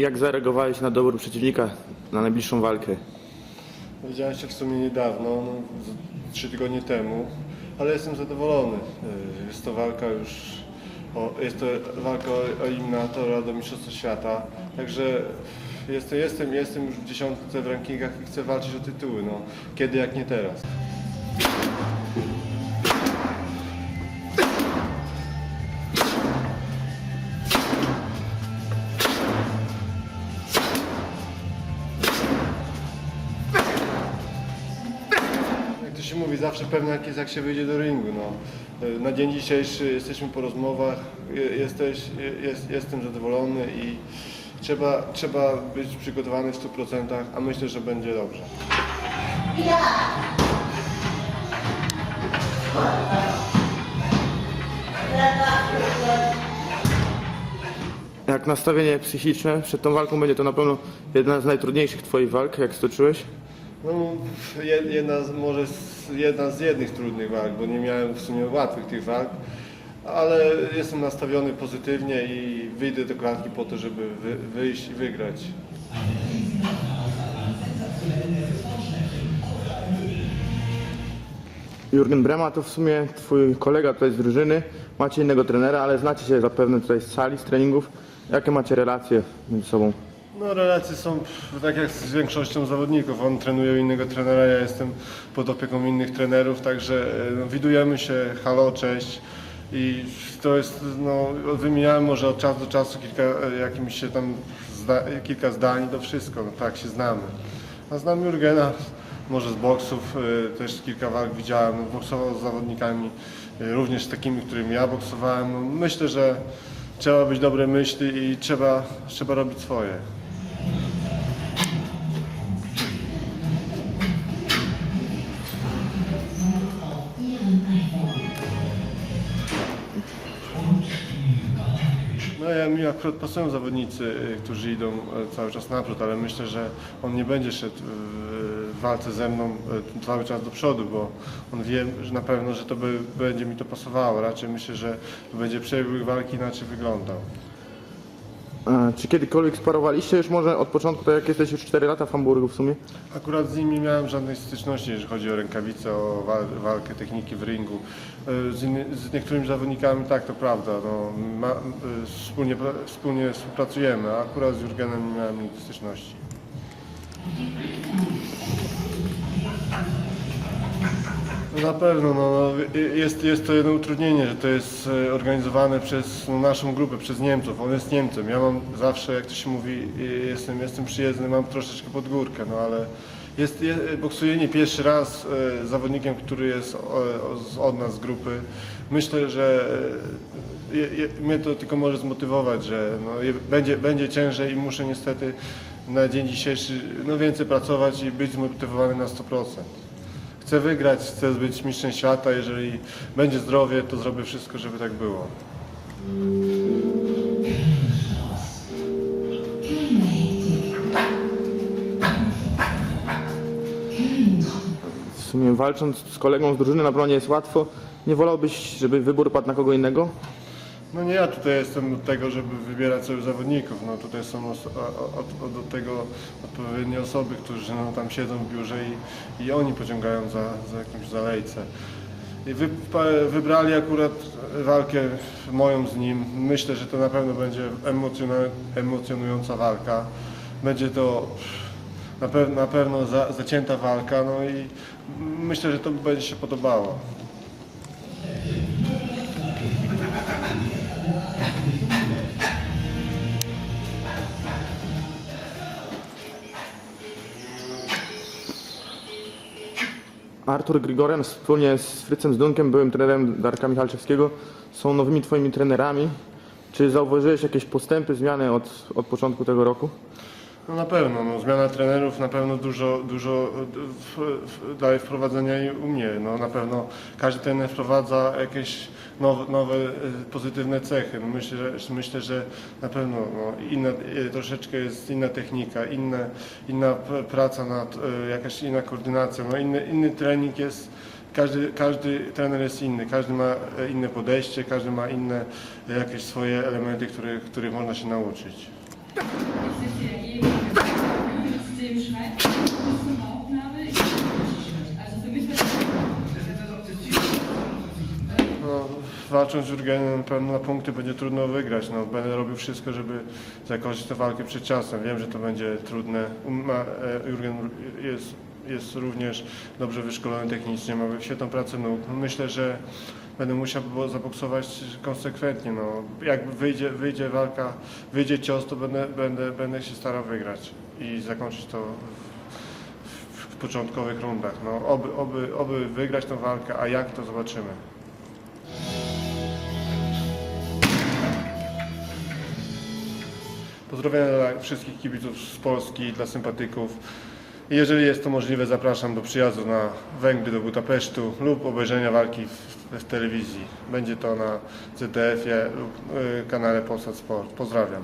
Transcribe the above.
jak zareagowałeś na dobór przeciwnika na najbliższą walkę? Widziałem się w sumie niedawno, no, trzy tygodnie temu, ale jestem zadowolony. Y, Jest to walka już, o, jest to walka o eliminatora do Mistrzostwa Świata, także jestem, jestem, jestem już w dziesiątce w rankingach i chcę walczyć o tytuły, no, kiedy jak nie teraz. Mówi, zawsze pewne jak jest, jak się wyjdzie do ringu. No. Y, Na dzień dzisiejszy jesteśmy po rozmowach, je- jesteś, je- jest, jestem zadowolony i trzeba, trzeba być przygotowany w 100%, a myślę, że będzie dobrze. Jak nastawienie psychiczne przed tą walką będzie to na pewno jedna z najtrudniejszych twoich walk, jak stoczyłeś? No, je- jedna z, może jedna z jednych trudnych walk, bo nie miałem w sumie łatwych tych walk, ale jestem nastawiony pozytywnie i wyjdę do klatki po to, żeby wy, wyjść i wygrać. Jurgen Brema to w sumie twój kolega tutaj z drużyny, macie innego trenera, ale znacie się zapewne tutaj z sali, z treningów. Jakie macie relacje między sobą? No relacje są tak jak z większością zawodników. On trenuje u innego trenera, ja jestem pod opieką innych trenerów, także e, no, widujemy się, halo, cześć. I to jest, no, wymieniałem może od czasu do czasu kilka, e, jakimś się tam zda, kilka zdań, to wszystko, no, tak się znamy. A znam Jurgena, może z boksów, e, też kilka walk widziałem, no, boksował z zawodnikami, również z takimi, którymi ja boksowałem. No, myślę, że trzeba być dobre myśli i trzeba, trzeba robić swoje. No ja mi akurat pasują zawodnicy, y, którzy idą e, cały czas naprzód, ale myślę, że on nie będzie szedł w walce ze mną e, cały czas do przodu, bo on wie że na pewno, że to by, będzie mi to pasowało. Raczej myślę, że będzie przebieg walki inaczej wyglądał. Czy kiedykolwiek sparowaliście już może od początku, tak jak jesteś już 4 lata w Hamburgu w sumie? Akurat z nim nie miałem żadnej styczności, jeżeli chodzi o rękawice, o wal, walkę, techniki w ringu. E, Z, inny, z niektórymi zawodnikami tak, to prawda. No, ma, wspólnie, wspólnie współpracujemy, a akurat z Jurgenem nie miałem nigdy styczności. Na pewno, no, no, jest, jest to jedno utrudnienie, że to jest e, organizowane przez no, naszą grupę, przez Niemców. On jest Niemcem. Ja mam zawsze, jak to się mówi, e, jestem, jestem przyjezdny, mam troszeczkę pod górkę, no ale jest, je, boksuję nie pierwszy raz e, zawodnikiem, który jest od nas z grupy. Myślę, że je, je, mnie to tylko może zmotywować, że no, je, będzie, będzie ciężej i muszę niestety na dzień dzisiejszy no, więcej pracować i być zmotywowany na 100%. Chcę wygrać, chcę być mistrzem świata. Jeżeli będzie zdrowie, to zrobię wszystko, żeby tak było. W sumie walcząc z kolegą z drużyny na pewno nie jest łatwo. Nie wolałbyś, żeby wybór padł na kogo innego? No nie ja tutaj jestem do tego, żeby wybierać sobie zawodników. No tutaj są os- o- o- o- do tego odpowiednie osoby, którzy no, tam siedzą w biurze i, i oni pociągają za, za jakimś zalejce. I wy, wybrali akurat walkę moją z nim. Myślę, że to na pewno będzie emocjonująca walka. Będzie to na, na pewno za, zacięta walka, no i myślę, że to będzie się podobało. Artur Grigoren wspólnie z Frycem Zdunkiem, byłym trenerem Darka Michalczewskiego, są nowymi twoimi trenerami. Czy zauważyłeś jakieś postępy, zmiany od, od początku tego roku? No na pewno, no, zmiana trenerów na pewno dużo, dużo w, w, daje wprowadzenia i u mnie. No, na pewno każdy trener wprowadza jakieś nowe, nowe e, pozytywne cechy. No, myślę, że, myślę, że na pewno no, inna, e, troszeczkę jest inna technika, inna p- praca nad, e, jakaś inna koordynacja, no, inny, inny trening jest. Każdy, każdy trener jest inny, każdy ma inne podejście, każdy ma inne jakieś swoje elementy, których, których można się nauczyć. Walcząc z Jurgenem na punkty będzie trudno wygrać. No, będę robił wszystko, żeby zakończyć tę walkę przed czasem. Wiem, że to będzie trudne. Um, e, Jurgen jest, jest również dobrze wyszkolony technicznie, ma świetną pracę nóg. No, Myślę, że będę musiał zaboksować konsekwentnie. No, jak wyjdzie, wyjdzie walka, wyjdzie cios, to będę, będę, będę się starał wygrać i zakończyć to w, w początkowych rundach. No, oby, oby, oby wygrać tę walkę, a jak to zobaczymy. Pozdrowienia dla wszystkich kibiców z Polski, dla sympatyków. Jeżeli jest to możliwe, zapraszam do przyjazdu na Węgry, do Budapesztu lub obejrzenia walki w, w telewizji. Będzie to na ZDF-ie lub y, kanale Polsat Sport. Pozdrawiam.